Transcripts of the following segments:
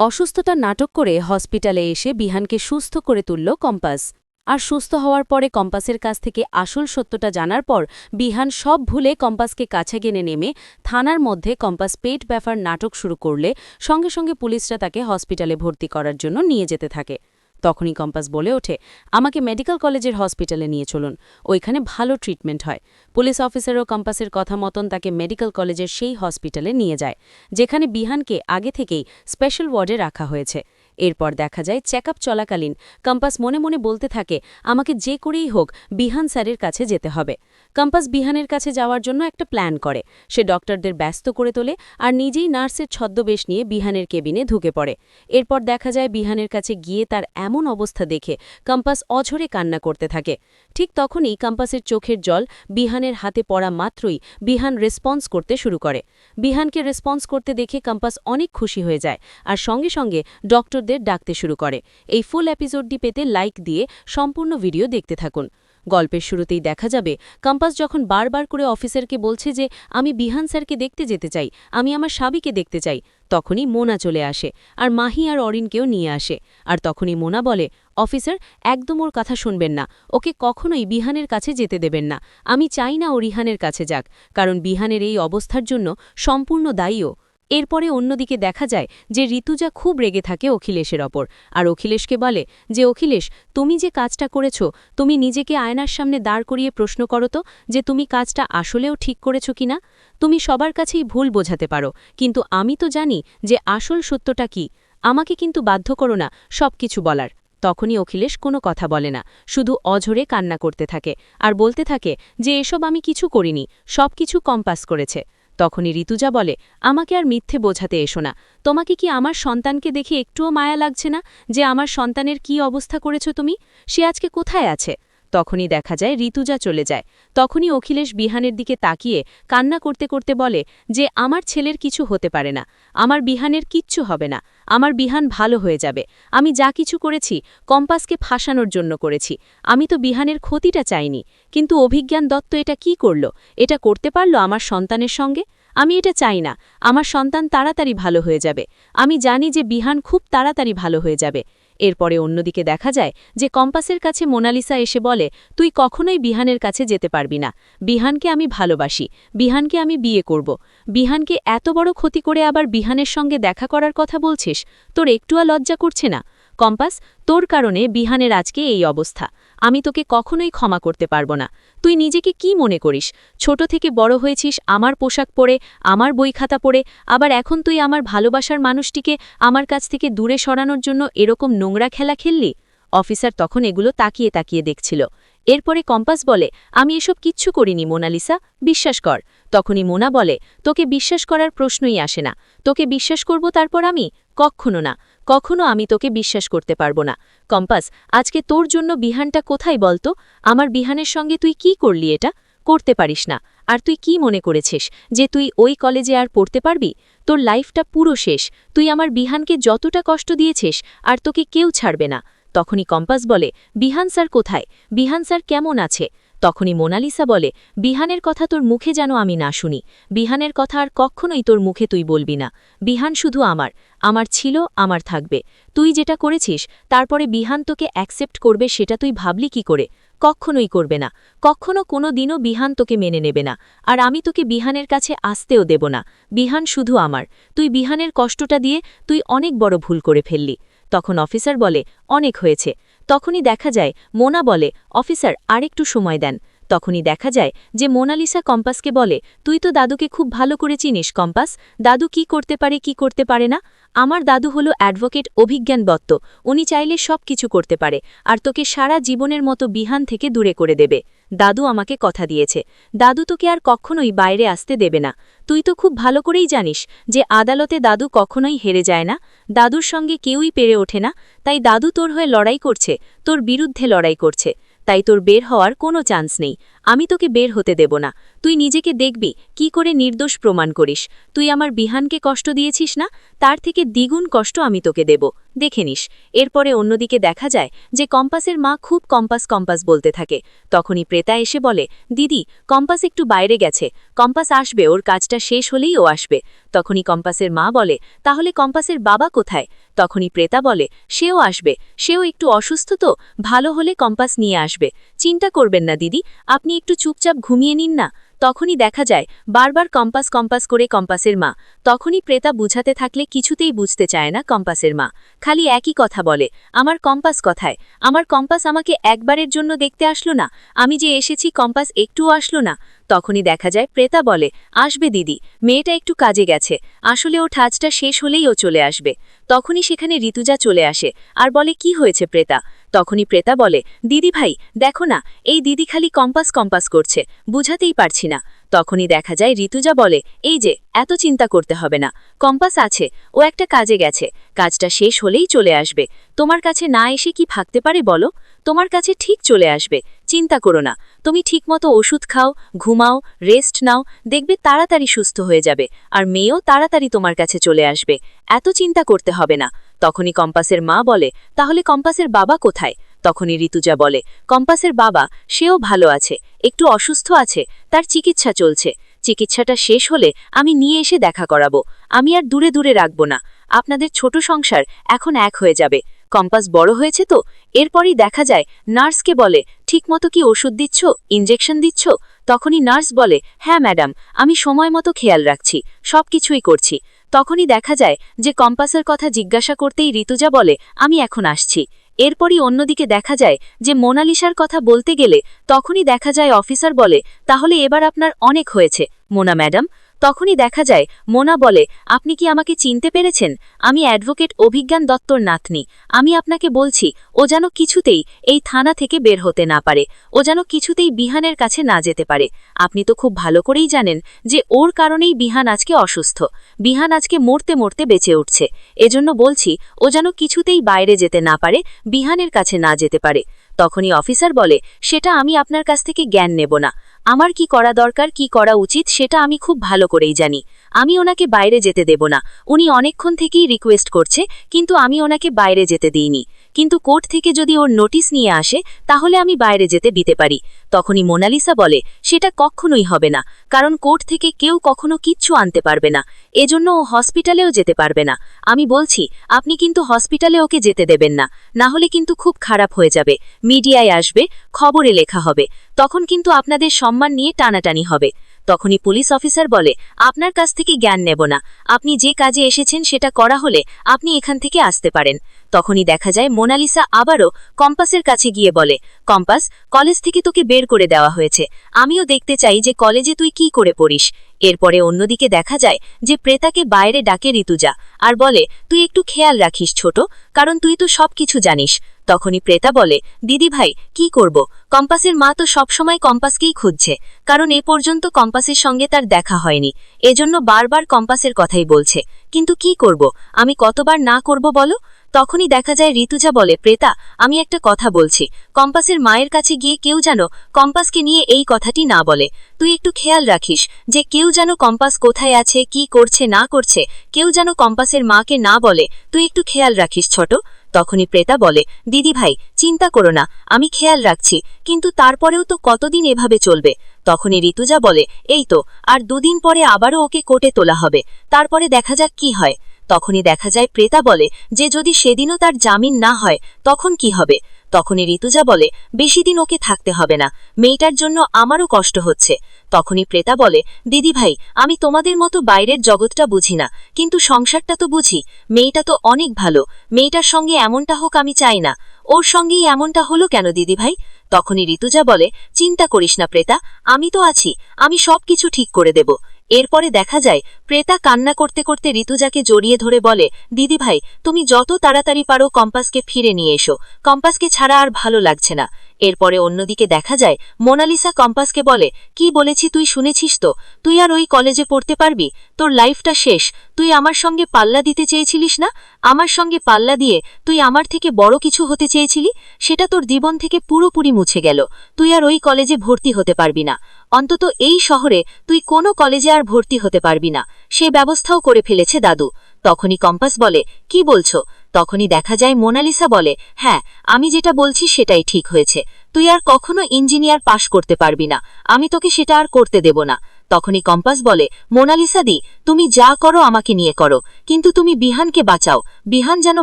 অসুস্থতার নাটক করে হসপিটালে এসে বিহানকে সুস্থ করে তুলল কম্পাস। আর সুস্থ হওয়ার পরে কম্পাসের কাছ থেকে আসল সত্যটা জানার পর বিহান সব ভুলে কম্পাসকে কাছে গেনে নেমে থানার মধ্যে কম্পাস পেট ব্যাপার নাটক শুরু করলে সঙ্গে সঙ্গে পুলিশরা তাকে হসপিটালে ভর্তি করার জন্য নিয়ে যেতে থাকে। তখনই কম্পাস বলে ওঠে, আমাকে মেডিকেল কলেজের হসপিটালে নিয়ে চলুন, ওইখানে ভালো ট্রিটমেন্ট হয়। পুলিশ অফিসারও কম্পাসের কথা মতন তাকে মেডিকেল কলেজের সেই হসপিটালে নিয়ে যায়, যেখানে বিহানকে আগে থেকেই স্পেশাল ওয়ার্ডে রাখা হয়েছে। এরপর দেখা যায় চেক চলাকালীন কম্পাস মনে মনে বলতে থাকে, আমাকে যে করেই হোক, বিহান স্যারের কাছে যেতে হবে। কম্পাস বিহানের কাছে যাওয়ার জন্য একটা প্ল্যান করে। সে ডক্টরদের ব্যস্ত করে তোলে আর নিজেই নার্সের ছদ্মবেশ নিয়ে বিহানের কেবিনে ঢুকে পড়ে। এরপর দেখা যায় বিহানের কাছে গিয়ে তার এমন অবস্থা দেখে কম্পাস অঝরে কান্না করতে থাকে। ঠিক তখনই কম্পাসের চোখের জল বিহানের হাতে পড়া মাত্রই বিহান রেসপন্স করতে শুরু করে। বিহানকে রেসপন্স করতে দেখে কম্পাস অনেক খুশি হয়ে যায় আর সঙ্গে সঙ্গে ডক্টরদের ডাকতে শুরু করে। এই ফুল এপিসোডটি পেতে লাইক দিয়ে সম্পূর্ণ ভিডিও দেখতে থাকুন। গল্পের শুরুতেই দেখা যাবে, কম্পাস যখন বারবার করে অফিসারকে বলছে যে, আমি বিহান স্যারকে দেখতে যেতে চাই, আমি আমার সাবিকে দেখতে চাই, তখনই মোনা চলে আসে আর মাহি আর অরিনকেও নিয়ে আসে। আর তখনই মোনা বলে, অফিসার, একদম ওর কথা শুনবেন না, ওকে কখনোই বিহানের কাছে যেতে দেবেন না, আমি চাই না ও রিহানের কাছে যাক, কারণ বিহানের এই অবস্থার জন্য সম্পূর্ণ দায়ীও এরপরে অন্যদিকে দেখা যায় যে ঋতুজা খুব রেগে থাকে অখিলেশের ওপর। আর অখিলেশকে বলে যে, অখিলেশ, তুমি যে কাজটা করেছ, তুমি নিজেকে আয়নার সামনে দাঁড় করিয়ে প্রশ্ন করো তো যে, তুমি কাজটা আসলেও ঠিক করেছ কিনা? তুমি সবার কাছেই ভুল বোঝাতে পারো, কিন্তু আমি তো জানি যে আসল সত্যটা কি। আমাকে কিন্তু বাধ্য করো না সব কিছু বলার। তখনই অখিলেশ কোনো কথা বলে না, শুধু অঝরে কান্না করতে থাকে। আর বলতে থাকে যে, এসব আমি কিছু করিনি সব কিছু কম্পাস করেছে। তখনই ঋতুজা বলে, আমাকে আর মিথ্যে বোঝাতে এসো না। তোমাকে কি আমার সন্তানকে দেখে একটুও মায়া লাগছে না যে আমার সন্তানের কি অবস্থা করেছ তুমি? সে আজকে কোথায় আছে? তখনই দেখা যায় ঋতুজা চলে যায়। তখনই অখিলেশ বিহানের দিকে তাকিয়ে কান্না করতে করতে বলে যে, আমার ছেলের কিছু হতে পারে না। আমার বিহানের কিচ্ছু হবে না। আমার বিহান ভালো হয়ে যাবে। আমি যা কিছু করেছি, কম্পাসকে ফাঁসানোর জন্য করেছি। আমি তো বিহানের ক্ষতিটা চাইনি। কিন্তু অভিজ্ঞান দত্ত এটা কি করল? এটা করতে পারল আমার সন্তানের সঙ্গে? আমি এটা চাই না। আমার সন্তান তাড়াতাড়ি ভালো হয়ে যাবে। আমি জানি যে বিহান খুব তাড়াতাড়ি ভালো হয়ে যাবে। এরপরে অন্যদিকে দেখা যায় যে কম্পাসের কাছে মোনালিসা এসে বলে, তুই কখনোই বিহানের কাছে যেতে পারবি না। বিহানকে আমি ভালোবাসি। বিহানকে আমি বিয়ে করব। বিহানকে এত বড় ক্ষতি করে আবার বিহানের সঙ্গে দেখা করার কথা বলছিস? তোর একটুয়া লজ্জা করছে না? কম্পাস, তোর কারণে বিহানের আজকে এই অবস্থা। আমি তোকে কখনোই ক্ষমা করতে পারব না। তুই নিজেকে কি মনে করিস? ছোট থেকে বড় হয়েছিস, আমার পোশাক পরে, আমার বই খাতা পরে, আবার এখন তুই আমার ভালোবাসার মানুষটিকে আমার কাছ থেকে দূরে সরানোর জন্য এরকম নোংরা খেলা খেললি? অফিসার তখন এগুলো তাকিয়ে তাকিয়ে দেখছিল। এরপরে কম্পাস বলে, আমি এসব কিচ্ছু করিনি, মোনালিসা, বিশ্বাস কর। তখনই মোনা বলে, তোকে বিশ্বাস করার প্রশ্নই আসে না। তোকে বিশ্বাস করব তারপর আমি? কখনো না। কখনো আমি তোকে বিশ্বাস করতে পারব না। কম্পাস, আজকে তোর জন্য বিহানটা কোথায় বলতো? আমার বিহানের সঙ্গে তুই কি করলি এটা? করতে পারিস না। আর তুই কি মনে করেছিস যে তুই ওই কলেজে আর পড়তে পারবি? তোর লাইফটা পুরো শেষ। তুই আমার বিহানকে যতটা কষ্ট দিয়েছিস আর তোকে কেউ ছাড়বে না। তখনই কম্পাস বলে, বিহান স্যার কোথায়? বিহান স্যার কেমন আছে? তখনই মোনালিসা বলে, বিহানের কথা তোর মুখে যেন আমি না শুনি। বিহানের কথা আর কখনোই তোর মুখে তুই বলবি না। বিহান শুধু আমার আমার ছিল, আমার থাকবে। তুই যেটা করেছিস, তারপরে বিহান তোকে অ্যাকসেপ্ট করবে সেটা তুই ভাবলি কি করে? কখনোই করবে না। কখনো কোনো দিনও বিহান তোকে মেনে নেবে না। আর আমি তোকে বিহানের কাছে আসতেও দেব না। বিহান শুধু আমার। তুই বিহানের কষ্টটা দিয়ে তুই অনেক বড় ভুল করে ফেললি। তখন অফিসার বলে, অনেক হয়েছে। তখনই দেখা যায়, মোনা বলে, অফিসার, আরেকটু সময় দেন। তখনই দেখা যায় যে মোনালিসা কম্পাসকে বলে, তুই তো দাদুকে খুব ভালো করে চিনিস, কম্পাস। দাদু কি করতে পারে, কি করতে পারে না? আমার দাদু হলো অ্যাডভোকেট অভিজ্ঞান দত্ত। উনি চাইলে সব কিছু করতে পারে, আর তোকে সারা জীবনের মতো বিহান থেকে দূরে করে দেবে। দাদু আমাকে কথা দিয়েছে। দাদু তোকে আর কখনোই বাইরে আসতে দেবে না। তুই তো খুব ভালো করেই জানিস যে আদালতে দাদু কখনোই হেরে যায় না। দাদুর সঙ্গে কেউই পেরে ওঠে না। তাই দাদু তোর হয়ে লড়াই করছে, তোর বিরুদ্ধে লড়াই করছে। তাই তোর বের হওয়ার কোনো চান্স নেই। আমি তোকে বের হতে দেব না। তুই নিজেকে দেখবি, কি করে নির্দোষ প্রমাণ করিস। তুই আমার বিহানকে কষ্ট দিয়েছিস না? তার থেকে দ্বিগুণ কষ্ট আমি তোকে দেব। দেখে নিস। এরপরে অন্যদিকে দেখা যায় যে কম্পাসের মা খুব কম্পাস কম্পাস বলতে থাকে। তখনই প্রেতা এসে বলে, দিদি, কম্পাস একটু বাইরে গেছে। কম্পাস আসবে, ওর কাজটা শেষ হলেই ও আসবে। তখনই কম্পাসের মা বলে, তাহলে কম্পাসের বাবা কোথায়? তখনই প্রেতা বলে, সেও আসবে। সেও একটু অসুস্থ তো, ভালো হলে কম্পাস নিয়ে আসবে। চিন্তা করবেন না দিদি, আপনি একটু চুপচাপ ঘুমিয়ে নিন না। তখনই দেখা যায়, বারবার কম্পাস কম্পাস করে কম্পাসের মা। তখনই প্রেতা বুঝাতে থাকলে কিছুতেই বুঝতে চায় না কম্পাসের মা। খালি একই কথা বলে, আমার কম্পাস কথায়? আমার কম্পাস আমাকে একবারের জন্য দেখতে আসলো না? আমি যে এসেছি, কম্পাস একটুও আসলো না? তখনই দেখা যায়, প্রেতা বলে, আসবে দিদি, মেয়েটা একটু কাজে গেছে। আসলে ও ঠাজটা শেষ হলেই ও চলে আসবে। তখনই সেখানে ঋতুজা চলে আসে, আর বলে, কি হয়েছে প্রেতা? তখনই প্রেতা বলে, দিদি ভাই, দেখো না, এই দিদি খালি কম্পাস কম্পাস করছে, বুঝাতেই পারছি না। তখনই দেখা যায় ঋতুজা বলে, এই যে, এত চিন্তা করতে হবে না, কম্পাস আছে, ও একটা কাজে গেছে, কাজটা শেষ হলেই চলে আসবে, তোমার কাছে না এসে কি থাকতে পারে বলো? তোমার কাছে ঠিক চলে আসবে, চিন্তা করো না, তুমি ঠিকমতো ওষুধ খাও, ঘুমাও, রেস্ট নাও, দেখবে তাড়াতাড়ি সুস্থ হয়ে যাবে, আর মেয়েও তাড়াতাড়ি তোমার কাছে চলে আসবে, এত চিন্তা করতে হবে না। তখনই কম্পাসের মা বলে, তাহলে কম্পাসের বাবা কোথায়? তখনই ঋতুজা বলে, কম্পাসের বাবা, সেও ভালো আছে, একটু অসুস্থ আছে, তার চিকিৎসা চলছে। চিকিৎসাটা শেষ হলে আমি নিয়ে এসে দেখা করাবো। আমি আর দূরে দূরে রাখব না। আপনাদের ছোট সংসার এখন এক হয়ে যাবে। কম্পাস বড় হয়েছে তো? এরপরই দেখা যায়, নার্সকে বলে, ঠিকমতো কি ওষুধ দিচ্ছ? ইঞ্জেকশন দিচ্ছ? তখনই নার্স বলে হ্যাঁ ম্যাডাম, আমি সময় মতো খেয়াল রাখছি সব কিছুই করছি। তখনই দেখা যায় যে কম্পাসের কথা জিজ্ঞাসা করতেই ঋতুজা বলে, আমি এখন আসছি। এরপরই অন্যদিকে দেখা যায় যে মোনালিসার কথা বলতে গেলে তখনই দেখা যায় অফিসার বলে, তাহলে এবার আপনার অনেক হয়েছে। মোনা, ম্যাডাম? তখনই দেখা যায়, মোনা বলে, আপনি কি আমাকে চিনতে পেরেছেন? আমি অ্যাডভোকেট অভিজ্ঞান দত্তর নাতনি। আমি আপনাকে বলছি, ও যেন কিছুতেই এই থানা থেকে বের হতে না পারে। ও যেন কিছুতেই বিহানের কাছে না যেতে পারে। আপনি তো খুব ভালো করেই জানেন যে ওর কারণেই বিহান আজকে অসুস্থ। বিহান আজকে মরতে মরতে বেঁচে উঠছে। এজন্য বলছি, ও যেন কিছুতেই বাইরে যেতে না পারে, বিহানের কাছে না যেতে পারে। তখনই অফিসার বলে, সেটা আমি আপনার কাছ থেকে জ্ঞান নেব না। আমার কি করা দরকার, কি করা উচিত সেটা আমি খুব ভালো করেই জানি। আমি ওনাকে বাইরে যেতে দেব না। উনি অনেকক্ষণ থেকেই রিকোয়েস্ট করছে, কিন্তু আমি ওনাকে বাইরে যেতে দিইনি। কিন্তু কোর্ট থেকে যদি ওর নোটিশ নিয়ে আসে, তাহলে আমি বাইরে যেতে দিতে পারি। তখনই মোনালিসা বলে, সেটা কখনোই হবে না। কারণ কোর্ট থেকে কেউ কখনো কিচ্ছু আনতে পারবে না। এজন্য ও হসপিটালেও যেতে পারবে না। আমি বলছি, আপনি কিন্তু হসপিটালে ওকে যেতে দেবেন না। না হলে কিন্তু খুব খারাপ হয়ে যাবে। মিডিয়ায় আসবে, খবরে লেখা হবে। তখন কিন্তু আপনাদের সম্মান নিয়ে টানাটানি হবে। তখনই পুলিশ অফিসার বলে, আপনার কাছ থেকে জ্ঞান নেব না। আপনি যে কাজে এসেছেন সেটা করা হলে আপনি এখান থেকে আসতে পারেন। তখনই দেখা যায় মোনালিসা আবারও কম্পাসের কাছে গিয়ে বলে, কম্পাস, কলেজ থেকে তোকে বের করে দেওয়া হয়েছে। আমিও দেখতে চাই যে কলেজে তুই কি করে পড়িস। এরপরে অন্যদিকে দেখা যায় যে প্রেতাকে বাইরে ডাকে ঋতুজা আর বলে, তুই একটু খেয়াল রাখিস ছোট, কারণ তুই তো সব কিছু জানিস। তখনই প্রেতা বলে, দিদি ভাই, কি করব? কম্পাসের মা তো সবসময় কম্পাসকেই খুঁজছে। কারণ এ পর্যন্ত কম্পাসের সঙ্গে তার দেখা হয়নি। এজন্য বারবার কম্পাসের কথাই বলছে। কিন্তু কি করব? আমি কতবার না করব বলো? তখনই দেখা যায় ঋতুজা বলে প্রেতা আমি একটা কথা বলছি। কম্পাসের মায়ের কাছে গিয়ে কেউ যেন কম্পাসকে নিয়ে এই কথাটি না বলে। তুই একটু খেয়াল রাখিস যে কেউ যেন কম্পাস কোথায় আছে, কি করছে, না করছে, কেউ যেন কম্পাসের মাকে না বলে। তুই একটু খেয়াল রাখিস, ছোট। তখনই প্রেতা বলে, দিদি ভাই, চিন্তা করো না, আমি খেয়াল রাখছি, কিন্তু তারপরেও তো কতদিন এভাবে চলবে? তখনই ঋতুজা বলে, এই তো, আর দুদিন পরে আবারও ওকে কোটে তোলা হবে, তারপরে দেখা যাক কি হয়। তখনই দেখা যায়, প্রেতা বলে, যে যদি সেদিনও তার জামিন না হয়, তখন কি হবে? তখনই ঋতুজা বলে, বেশি দিন ওকে থাকতে হবে না। মেয়েটার জন্য আমারও কষ্ট হচ্ছে। তখনই প্রেতা বলে, দিদি ভাই, আমি তোমাদের মতো বাইরের জগৎটা বুঝি না, কিন্তু সংসারটা তো বুঝি। মেয়েটা তো অনেক ভালো। মেয়েটার সঙ্গে এমনটা হোক আমি চাই না। ওর সঙ্গেই এমনটা হলো কেন, দিদি ভাই? তখনই ঋতুজা বলে, চিন্তা করিস না প্রেতা, আমি তো আছি। আমি সব কিছু ঠিক করে দেব। এরপরে দেখা যায়, প্রেতা কান্না করতে করতে ঋতুজাকে জড়িয়ে ধরে বলে, দিদি ভাই, তুমি যত তাড়াতাড়ি পারো কম্পাসকে ফিরে নিয়ে এসো। কম্পাসকে ছাড়া আর ভালো লাগছে না। এরপরে অন্যদিকে দেখা যায়, মোনালিসা কম্পাসকে বলে, কি বলেছি তুই শুনেছিস তো? তুই আর ওই কলেজে পড়তে পারবি? তোর লাইফটা শেষ। তুই আমার সঙ্গে পাল্লা দিতে চেয়েছিলিস না? আমার সঙ্গে পাল্লা দিয়ে তুই আমার থেকে বড় কিছু হতে চেয়েছিলি? সেটা তোর জীবন থেকে পুরোপুরি মুছে গেল। তুই আর ওই কলেজে ভর্তি হতে পারবি না। অন্তত এই শহরে তুই কোনো কলেজে আর ভর্তি হতে পারবি না। সে ব্যবস্থাও করে ফেলেছে দাদু। তখনই কম্পাস বলে, কি বলছো? তখনই দেখা যায় মোনালিসা বলে হ্যাঁ আমি যেটা বলছি সেটাই ঠিক হয়েছে। তুই আর কখনো ইঞ্জিনিয়ার পাশ করতে পারবি না। আমি তোকে সেটা আর করতে দেব না। তখনই কম্পাস বলে, মোনালিসা দি, তুমি যা করো আমাকে নিয়ে করো। কিন্তু তুমি বিহানকে বাঁচাও। বিহান যেন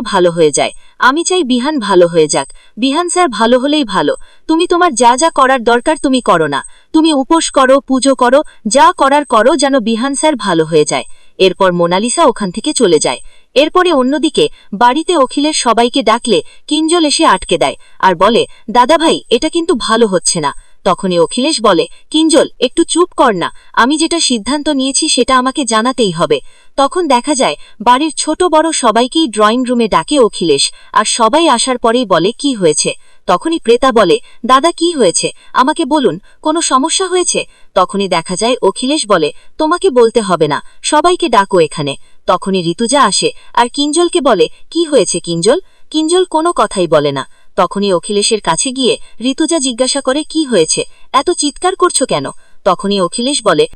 ভালো হয়ে যায়। আমি চাই বিহান ভালো হয়ে যাক। বিহান স্যার ভালো হলেই ভালো। তুমি তোমার যা যা করার দরকার তুমি করো না। তুমি উপোস করো, পুজো করো, যা করার করো যেন বিহান স্যার ভালো হয়ে যায়। এরপর মোনালিসা ওখান থেকে চলে যায়। এরপরে অন্যদিকে বাড়িতে অখিলের সবাইকে ডাকলে কিঞ্জল এসে আটকে দেয় আর বলে, দাদা ভাই, এটা কিন্তু ভালো হচ্ছে না। তখনই অখিলেশ বলে, কিঞ্জল, একটু চুপ কর না। আমি যেটা সিদ্ধান্ত নিয়েছি সেটা আমাকে জানাতেই হবে। তখন দেখা যায়, বাড়ির ছোট বড় সবাইকেই ড্রয়িং রুমে ডাকে অখিলেশ, আর সবাই আসার পরেই বলে, কি হয়েছে? তখনই প্রেতা বলে, দাদা, কি হয়েছে? আমাকে বলুন, কোনো সমস্যা হয়েছে? তখনই দেখা যায়, অখিলেশ বলে, তোমাকে বলতে হবে না। সবাইকে ডাকো এখানে। তখনই ঋতুজা আসে আর কিঞ্জলকে বলে, কি হয়েছে কিঞ্জল? কিঞ্জল কোনো কথাই বলে না। তখনই অখিলেশের কাছে গিয়ে ঋতুজা জিজ্ঞাসা করে, কি হয়েছে? এত চিৎকার করছ কেন? তখনই অখিলেশ বলে